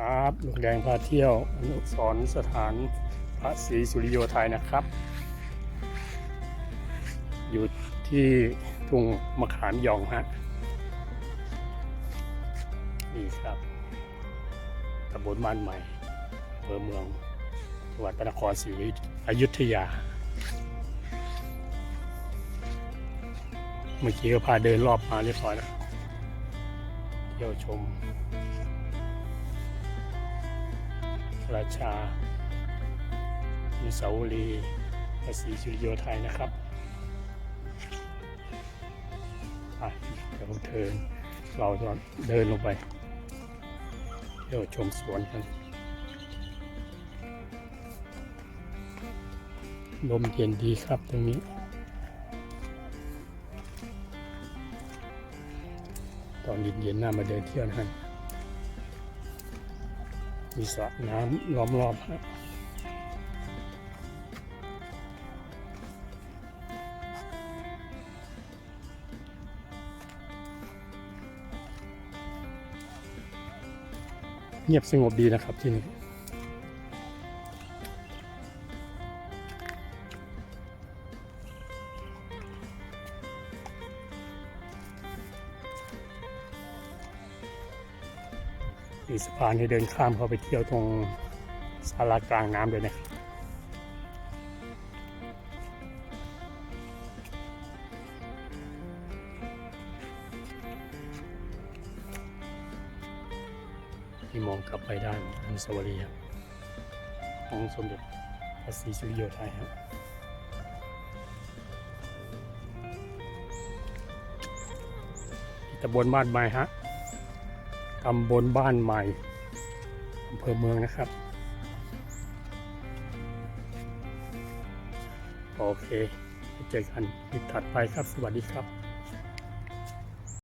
ครับลุงแดงพาเที่ยวอนุสรสถานพระศรีสุริโยไทยนะครับ อยู่ที่ทุ่งมะขามยองฮะนี่ครับตำบลบ้านใหม่อำเภอเมืองจังหวัดพระนครศรีอยุธยา เมื่อกี้ก็พาเดินรอบมาเรียบร้อยแล้วเที่ยวชม ราชาอนุสาวรีย์พระศรีสุริโยไทยนะครับเดี๋ยวเดินเราจะเดินลงไปเที่ยวชมสวนกันลมเย็นดีครับตรงนี้ตอนเย็นๆน่ามาเดินเที่ยวนะฮะ มีสระน้ำล้อมรอบฮะเงียบสงบดีนะครับที่นี่ มีสะพานให้เดินข้ามเข้าไปเที่ยวตรงศาลากลางน้ำเลยนะครับที่มองกลับไปด้านอนุสาวรีย์ครับของสมเด็จพระศรีสุริโยไทยครับที่ตำบลบ้านใหม่ฮะ ตำบลบ้านใหม่อำเภอเมืองนะครับ โอเค เจอกันคลิปถัดไปครับ สวัสดีครับ